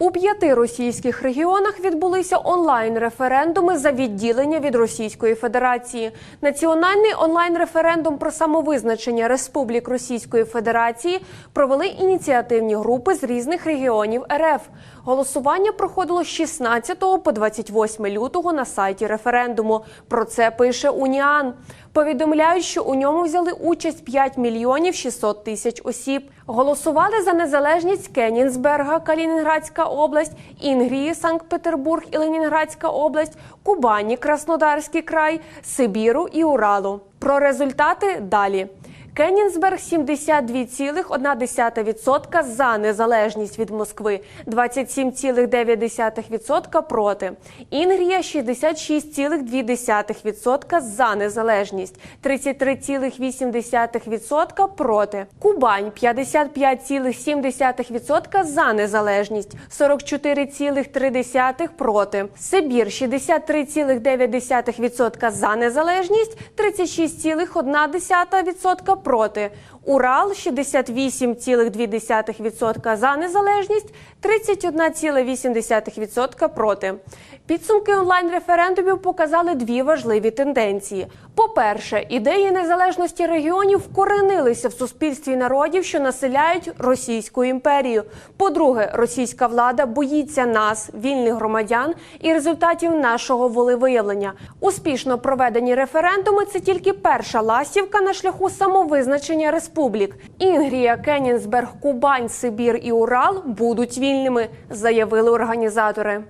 У п'яти російських регіонах відбулися онлайн-референдуми за відділення від Російської Федерації. Національний онлайн-референдум про самовизначення республік Російської Федерації провели ініціативні групи з різних регіонів РФ. Голосування проходило з 16 по 28 лютого на сайті референдуму. Про це пише Уніан. Повідомляють, що у ньому взяли участь 5 мільйонів 600 тисяч осіб. Голосували за незалежність Кенінсберга, Калінінградська область, Інгрії, Санкт-Петербург і Ленінградська область, Кубані, Краснодарський край, Сибіру і Уралу. Про результати далі. Кенінсберг 72,1% за незалежність від Москви, 27,9% проти. Інгрія 66,2% за незалежність, 33,8% проти. Кубань 55,7% за незалежність, 44,3% проти. Сибір 63,9% за незалежність, 36,1% проти проти. Урал 68,2% за незалежність, 31,8% проти. Підсумки онлайн-референдумів показали дві важливі тенденції. По-перше, ідеї незалежності регіонів вкоренилися в суспільстві народів, що населяють Російську імперію. По-друге, російська влада боїться нас, вільних громадян, і результатів нашого волевиявлення. Успішно проведені референдуми це тільки перша ластівка на шляху самовизначення республік. Інгрія, Кенінсберг, Кубань, Сибір і Урал будуть вільними, заявили організатори.